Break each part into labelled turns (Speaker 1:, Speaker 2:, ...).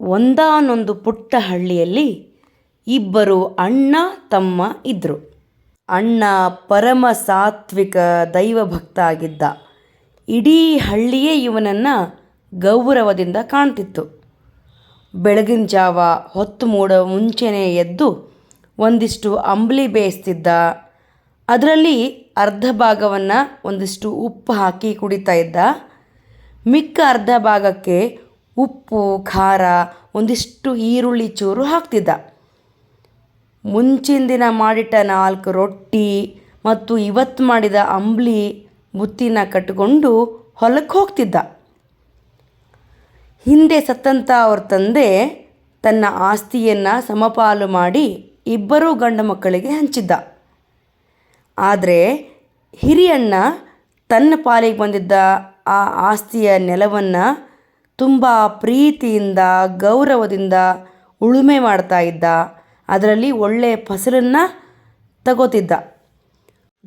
Speaker 1: ಒಂದಾನೊಂದು ಪುಟ್ಟ ಹಳ್ಳಿಯಲ್ಲಿ ಇಬ್ಬರು ಅಣ್ಣ, ತಮ್ಮ ಇದ್ದರು ಅಣ್ಣ ಪರಮ ಸಾತ್ವಿಕ ದೈವಭಕ್ತ ಆಗಿದ್ದ ಇಡೀ ಹಳ್ಳಿಯೇ ಇವನನ್ನು ಗೌರವದಿಂದ ಕಾಣ್ತಿತ್ತು. ಬೆಳಗಿನ ಜಾವ ಹೊತ್ತು ಮೂಡೋ ಮುಂಚೆನೇ ಎದ್ದು ಒಂದಿಷ್ಟು ಅಂಬ್ಲಿ ಬೇಯಿಸ್ತಿದ್ದ. ಅದರಲ್ಲಿ ಅರ್ಧ ಭಾಗವನ್ನು ಒಂದಿಷ್ಟು ಉಪ್ಪು ಹಾಕಿ ಕುಡಿತಾ ಇದ್ದ. ಮಿಕ್ಕ ಅರ್ಧ ಭಾಗಕ್ಕೆ ಉಪ್ಪು, ಖಾರ, ಒಂದಿಷ್ಟು ಈರುಳ್ಳಿ ಚೂರು ಹಾಕ್ತಿದ್ದ. ಮುಂಚಿನ ದಿನ ಮಾಡಿಟ್ಟ ನಾಲ್ಕು ರೊಟ್ಟಿ ಮತ್ತು ಇವತ್ತು ಮಾಡಿದ ಅಂಬ್ಲಿ ಬುತ್ತಿನ ಕಟ್ಕೊಂಡು ಹೊಲಕ್ಕೆ ಹೋಗ್ತಿದ್ದ. ಹಿಂದೆ ಸತ್ತಂಥ ಅವ್ರ ತಂದೆ ತನ್ನ ಆಸ್ತಿಯನ್ನು ಸಮಪಾಲು ಮಾಡಿ ಇಬ್ಬರೂ ಗಂಡು ಮಕ್ಕಳಿಗೆ ಹಂಚಿದ್ದ. ಆದರೆ ಹಿರಿಯಣ್ಣ ತನ್ನ ಪಾಲಿಗೆ ಬಂದಿದ್ದ ಆ ಆಸ್ತಿಯ ನೆಲವನ್ನು ತುಂಬ ಪ್ರೀತಿಯಿಂದ, ಗೌರವದಿಂದ ಉಳುಮೆ ಮಾಡ್ತಾ ಇದ್ದ. ಅದರಲ್ಲಿ ಒಳ್ಳೆಯ ಫಸಲನ್ನು ತಗೋತಿದ್ದ.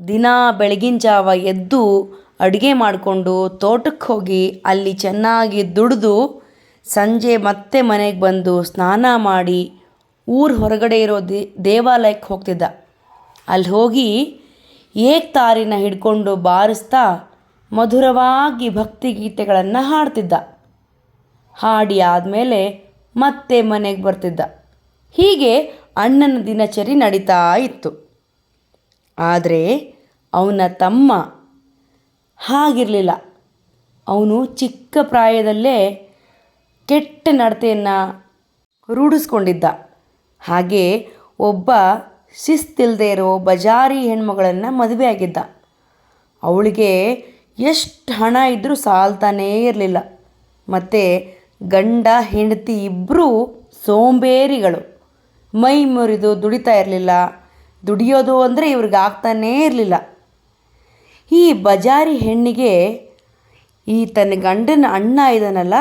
Speaker 1: ದಿನ ಬೆಳಗಿನ ಜಾವ ಎದ್ದು ಅಡುಗೆ ಮಾಡಿಕೊಂಡು ತೋಟಕ್ಕೆ ಹೋಗಿ ಅಲ್ಲಿ ಚೆನ್ನಾಗಿ ದುಡಿದು ಸಂಜೆ ಮತ್ತೆ ಮನೆಗೆ ಬಂದು ಸ್ನಾನ ಮಾಡಿ ಊರ ಹೊರಗಡೆ ಇರೋ ದೇವಾಲಯಕ್ಕೆ ಹೋಗ್ತಿದ್ದ. ಅಲ್ಲಿ ಹೋಗಿ ಏಕ್ತಾರಿನ ಹಿಡ್ಕೊಂಡು ಬಾರಿಸ್ತಾ ಮಧುರವಾಗಿ ಭಕ್ತಿಗೀತೆಗಳನ್ನು ಹಾಡ್ತಿದ್ದ. ಹಾಡಿ ಆದಮೇಲೆ ಮತ್ತೆ ಮನೆಗೆ ಬರ್ತಿದ್ದ. ಹೀಗೆ ಅಣ್ಣನ ದಿನಚರಿ ನಡೀತಾ ಇತ್ತು. ಆದರೆ ಅವನ ತಮ್ಮ ಹಾಗಿರಲಿಲ್ಲ. ಅವನು ಚಿಕ್ಕ ಪ್ರಾಯದಲ್ಲೇ ಕೆಟ್ಟ ನಡತೆಯನ್ನು ರೂಢಿಸ್ಕೊಂಡಿದ್ದ. ಹಾಗೆ ಒಬ್ಬ ಶಿಸ್ತಿಲ್ಲದೆ ಇರೋ ಬಜಾರಿ ಹೆಣ್ಮಗಳನ್ನು ಮದುವೆ ಆಗಿದ್ದ. ಅವಳಿಗೆ ಎಷ್ಟು ಹಣ ಇದ್ದರೂ ಸಾಲ್ತಾನೇ ಇರಲಿಲ್ಲ. ಮತ್ತು ಗಂಡ, ಹೆಂಡತಿ ಇಬ್ಬರೂ ಸೋಂಬೇರಿಗಳು. ಮೈ ಮುರಿದು ದುಡಿತಾ ಇರಲಿಲ್ಲ. ದುಡಿಯೋದು ಅಂದರೆ ಇವ್ರಿಗೆ ಆಗ್ತಾನೇ ಇರಲಿಲ್ಲ. ಈ ಬಜಾರಿ ಹೆಣ್ಣಿಗೆ ಈ ತನ್ನ ಗಂಡನ ಅಣ್ಣ ಇದ್ದಾನಲ್ಲ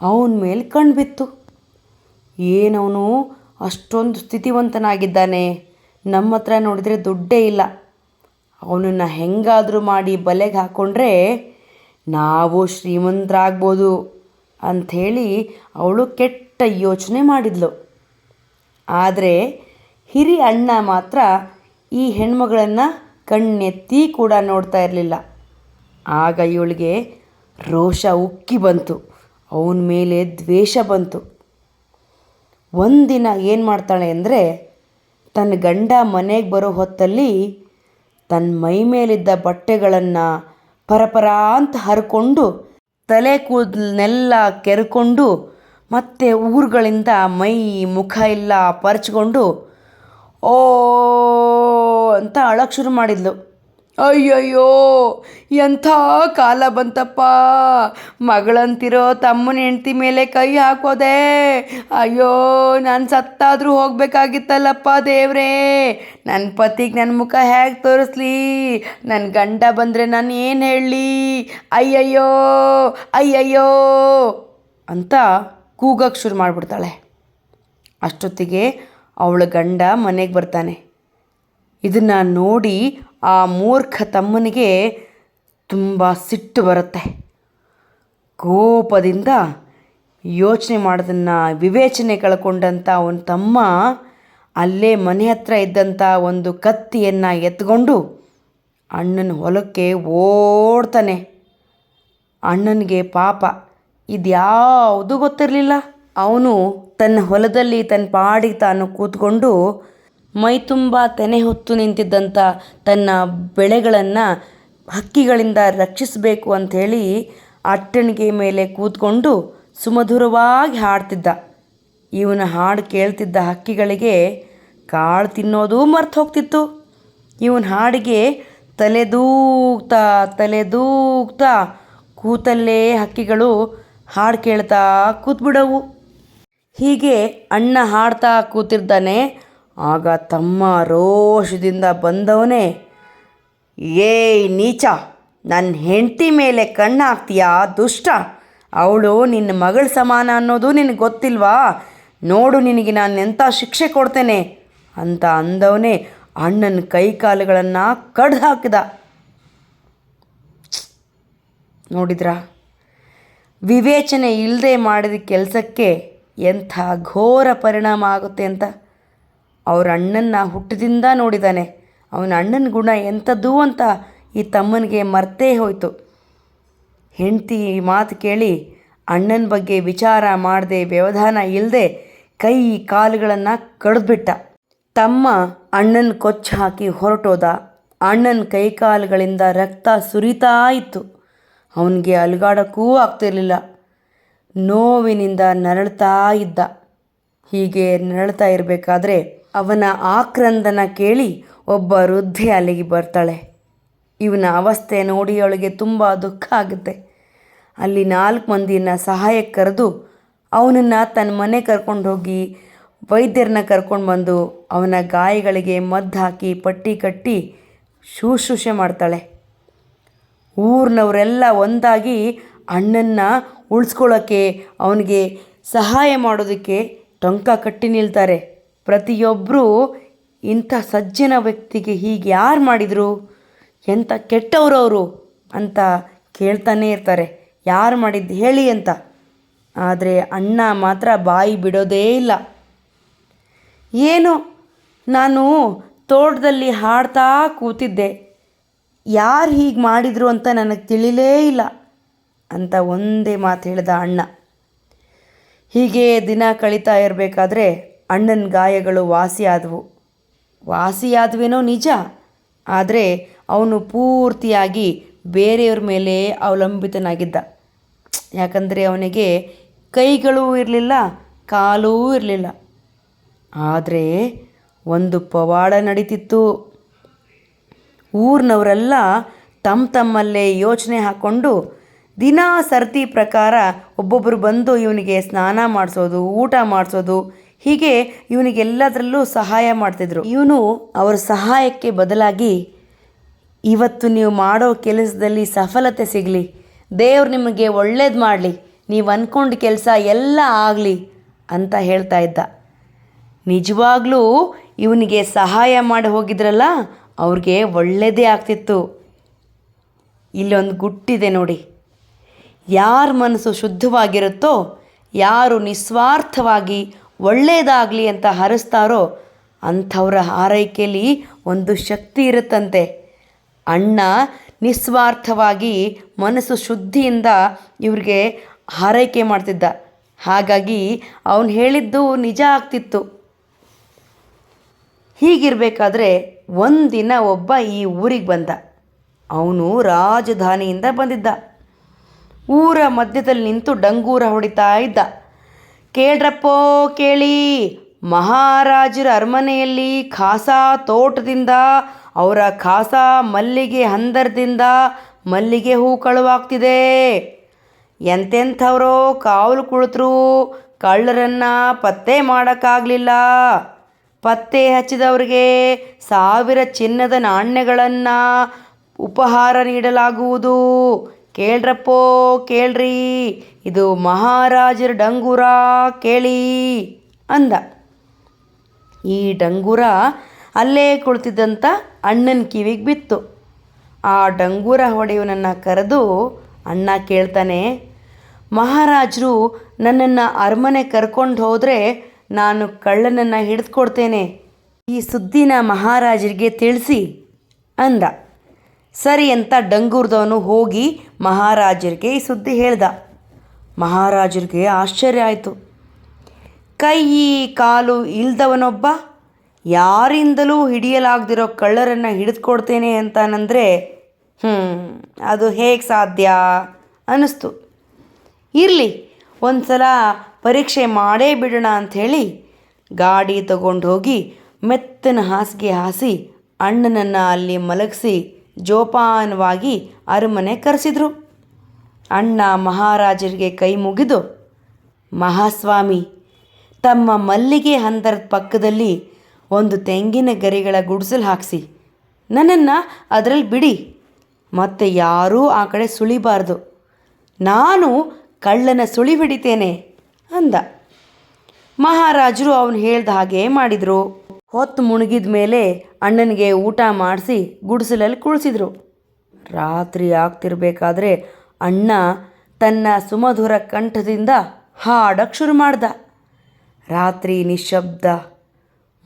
Speaker 1: ಅವನ ಮೇಲೆ ಕಣ್ಬಿತ್ತು ಏನವನು ಅಷ್ಟೊಂದು ಸ್ಥಿತಿವಂತನಾಗಿದ್ದಾನೆ. ನಮ್ಮ ಹತ್ರ ನೋಡಿದರೆ ದುಡ್ಡೇ ಇಲ್ಲ. ಅವನನ್ನು ಹೆಂಗಾದರೂ ಮಾಡಿ ಬಲೆಗೆ ಹಾಕ್ಕೊಂಡ್ರೆ ನಾವು ಶ್ರೀಮಂತರಾಗ್ಬೋದು. ಅಂಥೇಳಿ ಅವಳು ಕೆಟ್ಟ ಯೋಚನೆ ಮಾಡಿದ್ಲು. ಆದರೆ ಹಿರಿ ಅಣ್ಣ ಮಾತ್ರ ಈ ಹೆಣ್ಮಗಳನ್ನು ಕಣ್ಣೆತ್ತಿ ಕೂಡ ನೋಡ್ತಾ ಇರಲಿಲ್ಲ. ಆಗ ಇವಳಿಗೆ ರೋಷ ಉಕ್ಕಿ ಬಂತು. ಅವನ ಮೇಲೆ ದ್ವೇಷ ಬಂತು. ಒಂದಿನ ಏನು ಮಾಡ್ತಾಳೆ ಅಂದರೆ ತನ್ನ ಗಂಡ ಮನೆಗೆ ಬರೋ ಹೊತ್ತಲ್ಲಿ ತನ್ನ ಮೈ ಮೇಲಿದ್ದ ಬಟ್ಟೆಗಳನ್ನು ಪರಪರ ಅಂತ ಹರ್ಕೊಂಡು ತಲೆ ಕೂದಲನ್ನೆಲ್ಲ ಕೆರ್ಕೊಂಡು ಮತ್ತೆ ಊರುಗಳಿಂದ ಮೈ ಮುಖ ಎಲ್ಲ ಪರ್ಚ್ಕೊಂಡು ಓ ಅಂತ ಅಳಕ್ಕೆ ಶುರು ಮಾಡಿದ್ಲು. ಅಯ್ಯಯ್ಯೋ, ಎಂಥ ಕಾಲ ಬಂತಪ್ಪ. ಮಗಳಂತಿರೋ ತಮ್ಮನ ಹೆಂಡ್ತಿ ಮೇಲೆ ಕೈ ಹಾಕೋದೆ. ಅಯ್ಯೋ, ನಾನು ಸತ್ತಾದರೂ ಹೋಗಬೇಕಾಗಿತ್ತಲ್ಲಪ್ಪ ದೇವ್ರೇ. ನನ್ನ ಪತಿಗೆ ನನ್ನ ಮುಖ ಹೇಗೆ ತೋರಿಸ್ಲಿ? ನನ್ನ ಗಂಡ ಬಂದರೆ ನಾನು ಏನು ಹೇಳಲಿ? ಅಯ್ಯಯ್ಯೋ ಅಯ್ಯಯ್ಯೋ ಅಂತ ಕೂಗಕ್ಕೆ ಶುರು ಮಾಡಿಬಿಡ್ತಾಳೆ. ಅಷ್ಟೊತ್ತಿಗೆ ಅವಳ ಗಂಡ ಮನೆಗೆ ಬರ್ತಾನೆ. ಇದನ್ನು ನೋಡಿ ಆ ಮೂರ್ಖ ತಮ್ಮನಿಗೆ ತುಂಬ ಸಿಟ್ಟು ಬರುತ್ತೆ. ಕೋಪದಿಂದ ಯೋಚನೆ ಮಾಡೋದನ್ನು ವಿವೇಚನೆ ಕಳ್ಕೊಂಡಂಥ ಅವನ ತಮ್ಮ ಅಲ್ಲೇ ಮನೆ ಹತ್ರ ಇದ್ದಂಥ ಒಂದು ಕತ್ತಿಯನ್ನು ಎತ್ಕೊಂಡು ಅಣ್ಣನ ಹೊಲಕ್ಕೆ ಓಡ್ತಾನೆ. ಅಣ್ಣನಿಗೆ ಪಾಪ, ಇದ್ಯಾವುದೂ ಗೊತ್ತಿರಲಿಲ್ಲ. ಅವನು ತನ್ನ ಹೊಲದಲ್ಲಿ ತನ್ನ ಪಾಡಿಗೆ ತಾನು ಕೂತ್ಕೊಂಡು ಮೈ ತುಂಬ ತೆನೆ ಹೊತ್ತು ನಿಂತಿದ್ದಂಥ ತನ್ನ ಬೆಳೆಗಳನ್ನು ಹಕ್ಕಿಗಳಿಂದ ರಕ್ಷಿಸಬೇಕು ಅಂಥೇಳಿ ಅಟ್ಟಣಿಗೆ ಮೇಲೆ ಕೂತ್ಕೊಂಡು ಸುಮಧುರವಾಗಿ ಹಾಡ್ತಿದ್ದ. ಇವನ ಹಾಡು ಕೇಳ್ತಿದ್ದ ಹಕ್ಕಿಗಳಿಗೆ ಕಾಳು ತಿನ್ನೋದು ಮರ್ತು ಹೋಗ್ತಿತ್ತು. ಇವನ ಹಾಡಿಗೆ ತಲೆದೂಗ್ತಾ ತಲೆದೂಗ್ತಾ ಕೂತಲ್ಲೇ ಹಕ್ಕಿಗಳು ಹಾಡು ಕೇಳ್ತಾ ಕೂತ್ಬಿಡವು. ಹೀಗೆ ಅಣ್ಣ ಹಾಡ್ತಾ ಕೂತಿರ್ತಾನೆ ಆಗ ತಮ್ಮ ರೋಷದಿಂದ ಬಂದವನೇ, ಏಯ್ ನೀಚ ನನ್ನ ಹೆಂಡತಿ ಮೇಲೆ ಕಣ್ಣು ದುಷ್ಟ? ಅವಳು ನಿನ್ನ ಮಗಳ ಸಮಾನ ಅನ್ನೋದು ನಿನಗೆ ಗೊತ್ತಿಲ್ವಾ? ನೋಡು ನಿನಗೆ ನಾನು ಎಂಥ ಶಿಕ್ಷೆ ಕೊಡ್ತೇನೆ? ಅಂತ ಅಂದವನೇ ಅಣ್ಣನ ಕೈ ಕಾಲುಗಳನ್ನು ಕಡ್ದು ಹಾಕಿದ ನೋಡಿದ್ರಾ? ವಿವೇಚನೆ ಇಲ್ಲದೆ ಮಾಡಿದ ಕೆಲಸಕ್ಕೆ ಎಂಥ ಘೋರ ಪರಿಣಾಮ ಆಗುತ್ತೆ ಅಂತ? ಅವ್ರ ಅಣ್ಣನ್ನ ಹುಟ್ಟದಿಂದ ನೋಡಿದಾನೆ. ಅವನ ಅಣ್ಣನ ಗುಣ ಎಂಥದ್ದು ಅಂತ ಈ ತಮ್ಮನಿಗೆ ಮರ್ತೇ ಹೋಯಿತು. ಹೆಂಡತಿ ಮಾತು ಕೇಳಿ ಅಣ್ಣನ ಬಗ್ಗೆ ವಿಚಾರ ಮಾಡದೆ ವ್ಯವಧಾನ ಇಲ್ಲದೆ ಕೈ ಕಾಲುಗಳನ್ನು ಕಡಿದ್ಬಿಟ್ಟ. ತಮ್ಮ ಅಣ್ಣನ ಕೊಚ್ಚ ಹಾಕಿ ಹೊರಟೋದ. ಅಣ್ಣನ ಕೈ ಕಾಲುಗಳಿಂದ ರಕ್ತ ಸುರಿತಾ ಇತ್ತು. ಅವನಿಗೆ ಅಲುಗಾಡೋಕ್ಕೂ ಆಗ್ತಿರಲಿಲ್ಲ. ನೋವಿನಿಂದ ನರಳ್ತಾ ಇದ್ದ. ಹೀಗೆ ನರಳ್ತಾ ಇರಬೇಕಾದ್ರೆ ಅವನ ಆಕ್ರಂದನ ಕೇಳಿ ಒಬ್ಬ ವೃದ್ಧೆ ಅಲ್ಲಿಗೆ ಬರ್ತಾಳೆ. ಇವನ ಅವಸ್ಥೆ ನೋಡಿ ಅವಳಿಗೆ ತುಂಬ ದುಃಖ ಆಗುತ್ತೆ. ಅಲ್ಲಿ ನಾಲ್ಕು ಮಂದಿನ ಸಹಾಯಕ್ಕೆ ಕರೆದು ಅವನನ್ನು ತನ್ನ ಮನೆ ಕರ್ಕೊಂಡು ಹೋಗಿ ವೈದ್ಯರನ್ನ ಕರ್ಕೊಂಡು ಬಂದು ಅವನ ಗಾಯಗಳಿಗೆ ಮದ್ದು ಹಾಕಿ ಪಟ್ಟಿ ಕಟ್ಟಿ ಶುಶ್ರೂಷೆ ಮಾಡ್ತಾಳೆ. ಊರಿನವರೆಲ್ಲ ಒಂದಾಗಿ ಅಣ್ಣನ್ನ ಉಳಿಸ್ಕೊಳ್ಳೋಕ್ಕೆ ಅವನಿಗೆ ಸಹಾಯ ಮಾಡೋದಕ್ಕೆ ಟೊಂಕ ಕಟ್ಟಿ ನಿಲ್ತಾರೆ. ಪ್ರತಿಯೊಬ್ಬರೂ ಇಂಥ ಸಜ್ಜನ ವ್ಯಕ್ತಿಗೆ ಹೀಗೆ ಯಾರು ಮಾಡಿದರು? ಎಂಥ ಕೆಟ್ಟವರು ಅವರು ಅಂತ ಕೇಳ್ತಾನೇ ಇರ್ತಾರೆ. ಯಾರು ಮಾಡಿದ್ದು ಹೇಳಿ ಅಂತ. ಆದರೆ ಅಣ್ಣ ಮಾತ್ರ ಬಾಯಿ ಬಿಡೋದೇ ಇಲ್ಲ. ಏನು? ನಾನು ತೋಟದಲ್ಲಿ ಹಾಡ್ತಾ ಕೂತಿದ್ದೆ. ಯಾರು ಹೀಗೆ ಮಾಡಿದರು ಅಂತ ನನಗೆ ತಿಳಿಲೇ ಇಲ್ಲ ಅಂತ ಒಂದೇ ಮಾತು ಹೇಳಿದ ಅಣ್ಣ. ಹೀಗೆ ದಿನ ಕಳೀತಾ ಇರಬೇಕಾದ್ರೆ ಅಣ್ಣನ ಗಾಯಗಳು ವಾಸಿಯಾದವು. ವಾಸಿಯಾದವೇನೋ ನಿಜ, ಆದರೆ ಅವನು ಪೂರ್ತಿಯಾಗಿ ಬೇರೆಯವ್ರ ಮೇಲೆ ಅವಲಂಬಿತನಾಗಿದ್ದ. ಯಾಕಂದರೆ ಅವನಿಗೆ ಕೈಗಳೂ ಇರಲಿಲ್ಲ, ಕಾಲೂ ಇರಲಿಲ್ಲ. ಆದರೆ ಒಂದು ಪವಾಡ ನಡೀತಿತ್ತು. ಊರಿನವರೆಲ್ಲ ತಮ್ಮ ತಮ್ಮಲ್ಲೇ ಯೋಚನೆ ಹಾಕ್ಕೊಂಡು ದಿನಾ ಸರ್ತಿ ಪ್ರಕಾರ ಒಬ್ಬೊಬ್ಬರು ಬಂದು ಇವನಿಗೆ ಸ್ನಾನ ಮಾಡಿಸೋದು, ಊಟ ಮಾಡಿಸೋದು ಹೀಗೆ ಇವನಿಗೆಲ್ಲದರಲ್ಲೂ ಸಹಾಯ ಮಾಡ್ತಿದ್ರು. ಇವನು ಅವರ ಸಹಾಯಕ್ಕೆ ಬದಲಾಗಿ ಇವತ್ತು ನೀವು ಮಾಡೋ ಕೆಲಸದಲ್ಲಿ ಸಫಲತೆ ಸಿಗಲಿ. ದೇವ್ರು ನಿಮಗೆ ಒಳ್ಳೇದು ಮಾಡಲಿ. ನೀವು ಅಂದ್ಕೊಂಡು ಕೆಲಸ ಎಲ್ಲ ಆಗಲಿ ಅಂತ ಹೇಳ್ತಾ ಇದ್ದ. ನಿಜವಾಗ್ಲೂ ಇವನಿಗೆ ಸಹಾಯ ಮಾಡಿ ಹೋಗಿದ್ರಲ್ಲ, ಅವ್ರಿಗೆ ಒಳ್ಳೆಯದೇ ಆಗ್ತಿತ್ತು. ಇಲ್ಲೊಂದು ಗುಟ್ಟಿದೆ ನೋಡಿ. ಯಾರ ಮನಸ್ಸು ಶುದ್ಧವಾಗಿರುತ್ತೋ, ಯಾರು ನಿಸ್ವಾರ್ಥವಾಗಿ ಒಳ್ಳೆಯದಾಗಲಿ ಅಂತ ಹರಿಸ್ತಾರೋ ಅಂಥವ್ರ ಆರೈಕೆಯಲ್ಲಿ ಒಂದು ಶಕ್ತಿ ಇರುತ್ತಂತೆ. ಅಣ್ಣ ನಿಸ್ವಾರ್ಥವಾಗಿ ಮನಸ್ಸು ಶುದ್ಧಿಯಿಂದ ಇವ್ರಿಗೆ ಹಾರೈಕೆ ಮಾಡ್ತಿದ್ದ. ಹಾಗಾಗಿ ಅವನು ಹೇಳಿದ್ದು ನಿಜ ಆಗ್ತಿತ್ತು. ಹೀಗಿರಬೇಕಾದ್ರೆ ಒಂದಿನ ಒಬ್ಬ ಈ ಊರಿಗೆ ಬಂದ. ಅವನು ರಾಜಧಾನಿಯಿಂದ ಬಂದಿದ್ದ. ಊರ ಮಧ್ಯದಲ್ಲಿ ನಿಂತು ಡಂಗೂರ ಹೊಡಿತಾ ಇದ್ದ. ಕೇಳ್ರಪ್ಪೋ ಕೇಳಿ. ಮಹಾರಾಜರ ಅರಮನೆಯಲ್ಲಿ ಖಾಸಾ ತೋಟದಿಂದ, ಅವರ ಖಾಸಾ ಮಲ್ಲಿಗೆ ಹಂದರದಿಂದ ಮಲ್ಲಿಗೆ ಹೂ ಕಳುವಾಗ್ತಿದೆ. ಎಂತೆಂಥವರೋ ಕಾವಲು ಕುಳಿತರು, ಕಳ್ಳರನ್ನು ಪತ್ತೆ ಮಾಡೋಕ್ಕಾಗಲಿಲ್ಲ. ಪತ್ತೆ ಹಚ್ಚಿದವರಿಗೆ ಸಾವಿರ ಚಿನ್ನದ ನಾಣ್ಯಗಳನ್ನು ಉಪಹಾರ ನೀಡಲಾಗುವುದು. ಕೇಳ್ರಪ್ಪೋ, ಕೇಳ್ರಿ. ಇದು ಮಹಾರಾಜರ ಡಂಗೂರ, ಕೇಳಿ ಅಂದ. ಈ ಡಂಗೂರ ಅಲ್ಲೇ ಕುಳಿತಿದ್ದಂಥ ಅಣ್ಣನ ಕಿವಿಗೆ ಬಿತ್ತು. ಆ ಡಂಗೂರ ಹೊಡೆಯವನನ್ನು ಕರೆದು ಅಣ್ಣ ಕೇಳ್ತಾನೆ, ಮಹಾರಾಜರು ನನ್ನನ್ನು ಅರಮನೆ ಕರ್ಕೊಂಡು ಹೋದರೆ ನಾನು ಕಳ್ಳನನ್ನು ಹಿಡಿದುಕೊಡ್ತೇನೆ. ಈ ಸುದ್ದಿನ ಮಹಾರಾಜರಿಗೆ ತಿಳಿಸಿ ಅಂದ. ಸರಿ ಅಂತ ಡಂಗೂರ್ದವನು ಹೋಗಿ ಮಹಾರಾಜರಿಗೆ ಈ ಸುದ್ದಿ ಹೇಳ್ದ. ಮಹಾರಾಜರಿಗೆ ಆಶ್ಚರ್ಯ ಆಯಿತು. ಕೈ, ಕಾಲು ಇಲ್ದವನೊಬ್ಬ ಯಾರಿಂದಲೂ ಹಿಡಿಯಲಾಗದಿರೋ ಕಳ್ಳರನ್ನು ಹಿಡಿದುಕೊಡ್ತೇನೆ ಅಂತಾನಂದರೆ ಹ್ಞೂ ಅದು ಹೇಗೆ ಸಾಧ್ಯ? ಅನ್ನಿಸ್ತು. ಇರಲಿ ಒಂದು ಸಲ ಪರೀಕ್ಷೆ ಮಾಡೇ ಬಿಡೋಣ ಅಂಥೇಳಿ ಗಾಡಿ ತಗೊಂಡು ಹೋಗಿ ಮೆತ್ತನ ಹಾಸಿಗೆ ಹಾಸಿ ಅಣ್ಣನನ್ನು ಅಲ್ಲಿ ಮಲಗಿಸಿ ಜೋಪಾನವಾಗಿ ಅರಮನೆ ಕರೆಸಿದ್ರು. ಅಣ್ಣ ಮಹಾರಾಜರಿಗೆ ಕೈ ಮುಗಿದು, ಮಹಾಸ್ವಾಮಿ, ತಮ್ಮ ಮಲ್ಲಿಗೆ ಹಂದರದ ಪಕ್ಕದಲ್ಲಿ ಒಂದು ತೆಂಗಿನ ಗರಿಗಳ ಗುಡಿಸಲು ಹಾಕಿಸಿ. ನನ್ನನ್ನು ಅದರಲ್ಲಿ ಬಿಡಿ. ಮತ್ತೆ ಯಾರೂ ಆ ಕಡೆ ಸುಳಿಬಾರ್ದು. ನಾನು ಕಳ್ಳನ ಸುಳಿ ಹಿಡಿತೇನೆ ಅಂದ. ಮಹಾರಾಜರು ಅವನು ಹೇಳ್ದ ಹಾಗೆ ಮಾಡಿದರು. ಹೊತ್ತು ಮುಣುಗಿದ ಮೇಲೆ ಅಣ್ಣನಿಗೆ ಊಟ ಮಾಡಿಸಿ ಗುಡಿಸಲಲ್ಲಿ ಕುಳಿಸಿದರು. ರಾತ್ರಿ ಆಗ್ತಿರ್ಬೇಕಾದ್ರೆ ಅಣ್ಣ ತನ್ನ ಸುಮಧುರ ಕಂಠದಿಂದ ಹಾಡಕ್ಕೆ ಶುರು ಮಾಡ್ದ. ರಾತ್ರಿ ನಿಶಬ್ದ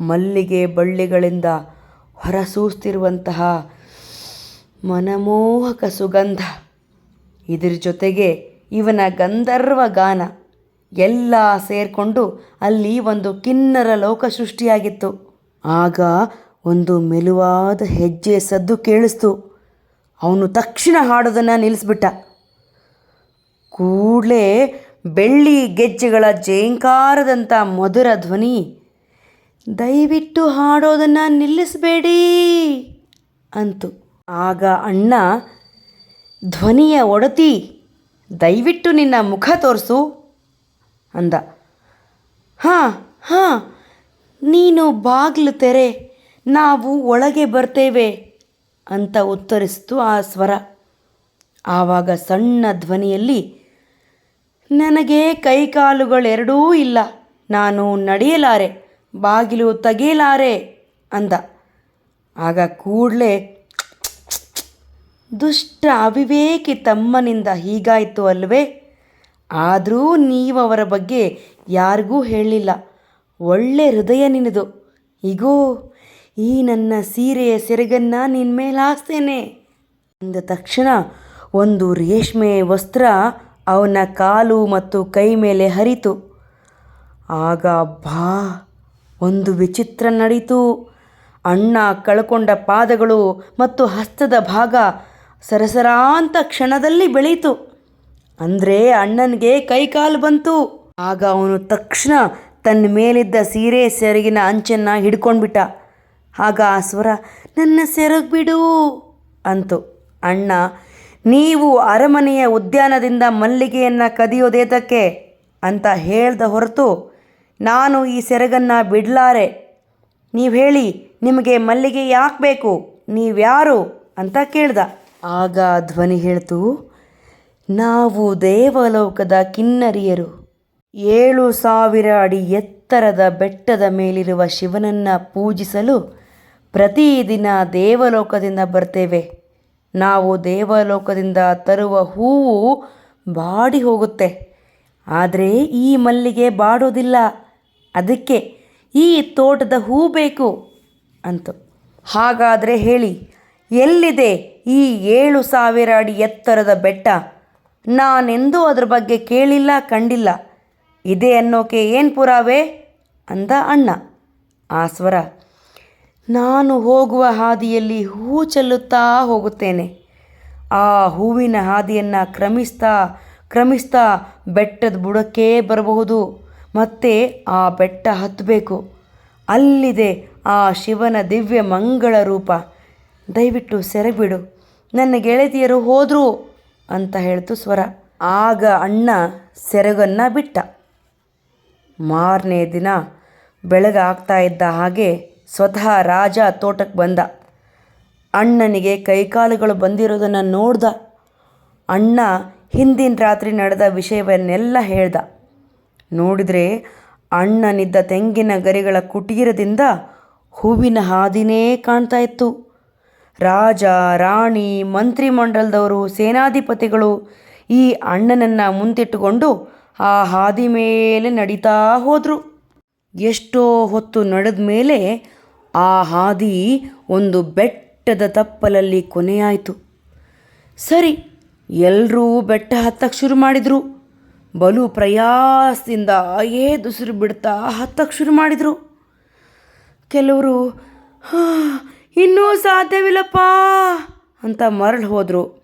Speaker 1: ಮಲ್ಲಿಗೆ ಬಳ್ಳಿಗಳಿಂದ ಹೊರಸೂಸ್ತಿರುವಂತಹ ಮನಮೋಹಕ ಸುಗಂಧ. ಇದರ ಜೊತೆಗೆ ಇವನ ಗಂಧರ್ವ ಗಾನ ಎಲ್ಲ ಸೇರಿಕೊಂಡು ಅಲ್ಲಿ ಒಂದು ಕಿನ್ನರ ಲೋಕ ಸೃಷ್ಟಿಯಾಗಿತ್ತು ಆಗ ಒಂದು ಮೆಲುವಾದ ಹೆಜ್ಜೆ ಸದ್ದು ಕೇಳಿಸ್ತು. ಅವನು ತಕ್ಷಣ ಹಾಡೋದನ್ನು ನಿಲ್ಲಿಸ್ಬಿಟ್ಟ. ಕೂಡಲೇ ಬೆಳ್ಳಿ ಗೆಜ್ಜೆಗಳ ಜೇಂಕಾರದಂಥ ಮಧುರ ಧ್ವನಿ, ದಯವಿಟ್ಟು ಹಾಡೋದನ್ನು ನಿಲ್ಲಿಸಬೇಡಿ ಅಂತು. ಆಗ ಅಣ್ಣ ಧ್ವನಿಯ ಒಡತಿ, ದಯವಿಟ್ಟು ನಿನ್ನ ಮುಖ ತೋರಿಸು ಅಂದ. ಹಾಂ ಹಾಂ ನೀನು ಬಾಗಿಲು ತೆರೆ, ನಾವು ಒಳಗೆ ಬರ್ತೇವೆ ಅಂತ ಉತ್ತರಿಸಿತು ಆ ಸ್ವರ. ಆವಾಗ ಸಣ್ಣ ಧ್ವನಿಯಲ್ಲಿ, ನನಗೆ ಕೈಕಾಲುಗಳೆರಡೂ ಇಲ್ಲ, ನಾನು ನಡೆಯಲಾರೆ, ಬಾಗಿಲು ತೆಗೆಯಲಾರೆ ಅಂದ. ಆಗ ಕೂಡಲೇ, ದುಷ್ಟ ಅವಿವೇಕಿ ತಮ್ಮನಿಂದ ಹೀಗಾಯಿತು ಅಲ್ವೇ? ಆದರೂ ನೀವು ಅವರ ಬಗ್ಗೆ ಯಾರಿಗೂ ಹೇಳಿಲ್ಲ. ಒಳ್ಳೆ ಹೃದಯ ನಿನದು. ಇಗೋ, ಈ ನನ್ನ ಸೀರೆಯ ಸೆರಗನ್ನ ನಿನ್ನ ಮೇಲೆ ಹಾಕ್ತೇನೆ ಅಂದ ತಕ್ಷಣ ಒಂದು ರೇಷ್ಮೆ ವಸ್ತ್ರ ಅವನ ಕಾಲು ಮತ್ತು ಕೈ ಮೇಲೆ ಹರಿತು. ಆಗ ಬಾ, ಒಂದು ವಿಚಿತ್ರ ನಡೀತು. ಅಣ್ಣ ಕಳ್ಕೊಂಡ ಪಾದಗಳು ಮತ್ತು ಹಸ್ತದ ಭಾಗ ಸರಸರಾಂತ ಕ್ಷಣದಲ್ಲಿ ಬೆಳೀತು. ಅಂದರೆ ಅಣ್ಣನಿಗೆ ಕೈಕಾಲು ಬಂತು. ಆಗ ಅವನು ತಕ್ಷಣ ತನ್ನ ಮೇಲಿದ್ದ ಸೀರೆ ಸೆರಗಿನ ಅಂಚನ್ನು ಹಿಡ್ಕೊಂಡ್ಬಿಟ್ಟ. ಆಗ ಆ ಸ್ವರ, ನನ್ನ ಸೆರಗು ಬಿಡು ಅಂತು. ಅಣ್ಣ, ನೀವು ಅರಮನೆಯ ಉದ್ಯಾನದಿಂದ ಮಲ್ಲಿಗೆಯನ್ನು ಕದಿಯೋದೇತಕ್ಕೆ ಅಂತ ಹೇಳ್ದ ಹೊರತು, ನಾನು ಈ ಸೆರಗನ್ನು ಬಿಡಲಾರೆ. ನೀವು ಹೇಳಿ, ನಿಮಗೆ ಮಲ್ಲಿಗೆ ಯಾಕೆ ಬೇಕು ನೀವ್ಯಾರು? ಅಂತ ಕೇಳ್ದ. ಆಗ ಧ್ವನಿ ಹೇಳ್ತು, ನಾವು ದೇವಲೋಕದ ಕಿನ್ನರಿಯರು. ಏಳು ಸಾವಿರ ಅಡಿ ಎತ್ತರದ ಬೆಟ್ಟದ ಮೇಲಿರುವ ಶಿವನನ್ನು ಪೂಜಿಸಲು ಪ್ರತಿದಿನ ದೇವಲೋಕದಿಂದ ಬರ್ತೇವೆ. ನಾವು ದೇವಲೋಕದಿಂದ ತರುವ ಹೂವು ಬಾಡಿ ಹೋಗುತ್ತೆ. ಆದರೆ ಈ ಮಲ್ಲಿಗೆ ಬಾಡೋದಿಲ್ಲ. ಅದಕ್ಕೆ ಈ ತೋಟದ ಹೂ ಬೇಕು ಅಂತ. ಹಾಗಾದರೆ ಹೇಳಿ, ಎಲ್ಲಿದೆ ಈ ಏಳು ಸಾವಿರ ಅಡಿ ಎತ್ತರದ ಬೆಟ್ಟ? ನಾನೆಂದೂ ಅದರ ಬಗ್ಗೆ ಕೇಳಿಲ್ಲ, ಕಂಡಿಲ್ಲ. ಇದೆ ಅನ್ನೋಕೆ ಏನು ಪುರಾವೆ? ಅಂದ ಅಣ್ಣ. ಆ ಸ್ವರ, ನಾನು ಹೋಗುವ ಹಾದಿಯಲ್ಲಿ ಹೂ ಚೆಲ್ಲುತ್ತಾ ಹೋಗುತ್ತೇನೆ. ಆ ಹೂವಿನ ಹಾದಿಯನ್ನು ಕ್ರಮಿಸ್ತಾ ಕ್ರಮಿಸ್ತಾ ಬೆಟ್ಟದ ಬುಡಕ್ಕೆ ಬರಬಹುದು. ಮತ್ತೆ ಆ ಬೆಟ್ಟ ಹತ್ತಬೇಕು. ಅಲ್ಲಿದೆ ಆ ಶಿವನ ದಿವ್ಯ ಮಂಗಳ ರೂಪ. ದಯವಿಟ್ಟು ಸೆರೆಬಿಡು. ನನ್ನ ಗೆಳತಿಯರು ಹೋದರು ಅಂತ ಹೇಳ್ತು ಸ್ವರ. ಆಗ ಅಣ್ಣ ಸೆರಗನ್ನು ಬಿಟ್ಟ. ಮಾರನೇ ದಿನ ಬೆಳಗಾಗ್ತಾ ಇದ್ದ ಹಾಗೆ ಸ್ವತಃ ರಾಜ ತೋಟಕ್ಕೆ ಬಂದ. ಅಣ್ಣನಿಗೆ ಕೈಕಾಲುಗಳು ಬಂದಿರೋದನ್ನು ನೋಡ್ದ. ಅಣ್ಣ ಹಿಂದಿನ ರಾತ್ರಿ ನಡೆದ ವಿಷಯವನ್ನೆಲ್ಲ ಹೇಳ್ದ. ನೋಡಿದರೆ ಅಣ್ಣನಿದ್ದ ತೆಂಗಿನ ಗರಿಗಳ ಕುಟೀರದಿಂದ ಹೂವಿನ ಹಾದಿನೇ ಕಾಣ್ತಾ ಇತ್ತು. ರಾಜ, ರಾಣಿ, ಮಂತ್ರಿಮಂಡಲದವರು, ಸೇನಾಧಿಪತಿಗಳು ಈ ಅಣ್ಣನನ್ನು ಮುಂದಿಟ್ಟುಕೊಂಡು ಆ ಹಾದಿ ಮೇಲೆ ನಡೀತಾ ಹೋದರು. ಎಷ್ಟೋ ಹೊತ್ತು ನಡೆದ ಮೇಲೆ ಆ ಹಾದಿ ಒಂದು ಬೆಟ್ಟದ ತಪ್ಪಲಲ್ಲಿ ಕೊನೆಯಾಯಿತು. ಸರಿ ಎಲ್ಲರೂ ಬೆಟ್ಟ ಹತ್ತಕ್ಕೆ ಶುರು ಮಾಡಿದರು. ಬಲು ಪ್ರಯಾಸದಿಂದ ಏ ದುಸಿರು ಬಿಡ್ತಾ ಹತ್ತಕ್ಕೆ ಶುರು ಮಾಡಿದರು. ಕೆಲವರು ಇನ್ನೂ ಸಾಧ್ಯವಿಲ್ಲಪ್ಪ ಅಂತ ಮರಳು ಹೋದರು.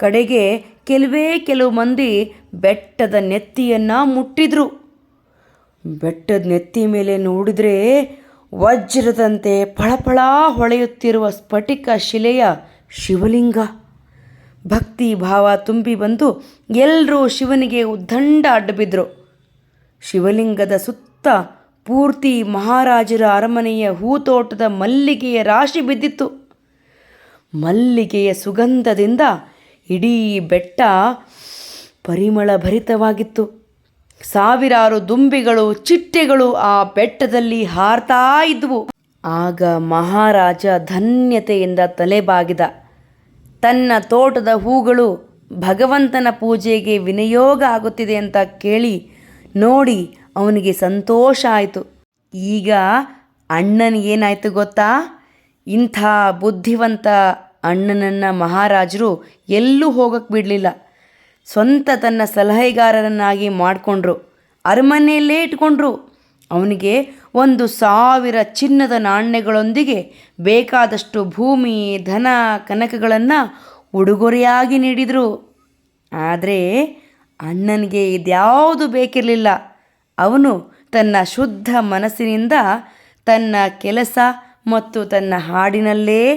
Speaker 1: ಕಡೆಗೆ ಕೆಲವೇ ಕೆಲವು ಮಂದಿ ಬೆಟ್ಟದ ನೆತ್ತಿಯನ್ನು ಮುಟ್ಟಿದ್ರು. ಬೆಟ್ಟದ ನೆತ್ತಿ ಮೇಲೆ ನೋಡಿದರೆ ವಜ್ರದಂತೆ ಫಳಫಳ ಹೊಳೆಯುತ್ತಿರುವ ಸ್ಫಟಿಕ ಶಿಲೆಯ ಶಿವಲಿಂಗ. ಭಕ್ತಿ ಭಾವ ತುಂಬಿ ಬಂದು ಎಲ್ಲರೂ ಶಿವನಿಗೆ ಉದ್ದಂಡ ಅಡ್ಡಬಿದ್ರು. ಶಿವಲಿಂಗದ ಸುತ್ತ ಪೂರ್ತಿ ಮಹಾರಾಜರ ಅರಮನೆಯ ಹೂತೋಟದ ಮಲ್ಲಿಗೆಯ ರಾಶಿ ಬಿದ್ದಿತ್ತು. ಮಲ್ಲಿಗೆಯ ಸುಗಂಧದಿಂದ ಇಡೀ ಬೆಟ್ಟ ಪರಿಮಳ ಭರಿತವಾಗಿತ್ತು ಸಾವಿರಾರು ದುಂಬಿಗಳು, ಚಿಟ್ಟೆಗಳು ಆ ಬೆಟ್ಟದಲ್ಲಿ ಹಾರ್ತಾ ಇದ್ವು. ಆಗ ಮಹಾರಾಜ ಧನ್ಯತೆಯಿಂದ ತಲೆಬಾಗಿದ. ತನ್ನ ತೋಟದ ಹೂಗಳು ಭಗವಂತನ ಪೂಜೆಗೆ ವಿನಿಯೋಗ ಆಗುತ್ತಿದೆ ಅಂತ ಕೇಳಿ ನೋಡಿ ಅವನಿಗೆ ಸಂತೋಷ ಆಯಿತು. ಈಗ ಅಣ್ಣನಿಗೇನಾಯಿತು ಗೊತ್ತಾ? ಇಂಥ ಬುದ್ಧಿವಂತ ಅಣ್ಣನನ್ನು ಮಹಾರಾಜರು ಎಲ್ಲೂ ಹೋಗಕ್ಕೆ ಬಿಡಲಿಲ್ಲ. ಸ್ವಂತ ತನ್ನ ಸಲಹೆಗಾರರನ್ನಾಗಿ ಮಾಡಿಕೊಂಡ್ರು. ಅರಮನೆಯಲ್ಲೇ ಇಟ್ಕೊಂಡ್ರು. ಅವನಿಗೆ ಒಂದು ಸಾವಿರ ಚಿನ್ನದ ನಾಣ್ಯಗಳೊಂದಿಗೆ ಬೇಕಾದಷ್ಟು ಭೂಮಿ, ಧನ, ಕನಕಗಳನ್ನು ಉಡುಗೊರೆಯಾಗಿ ನೀಡಿದರು. ಆದರೆ ಅಣ್ಣನಿಗೆ ಇದ್ಯಾವುದು ಬೇಕಿರಲಿಲ್ಲ. ಅವನು ತನ್ನ ಶುದ್ಧ ಮನಸ್ಸಿನಿಂದ ತನ್ನ ಕೆಲಸ ಮತ್ತು ತನ್ನ ಹಾಡಿನಲ್ಲೇ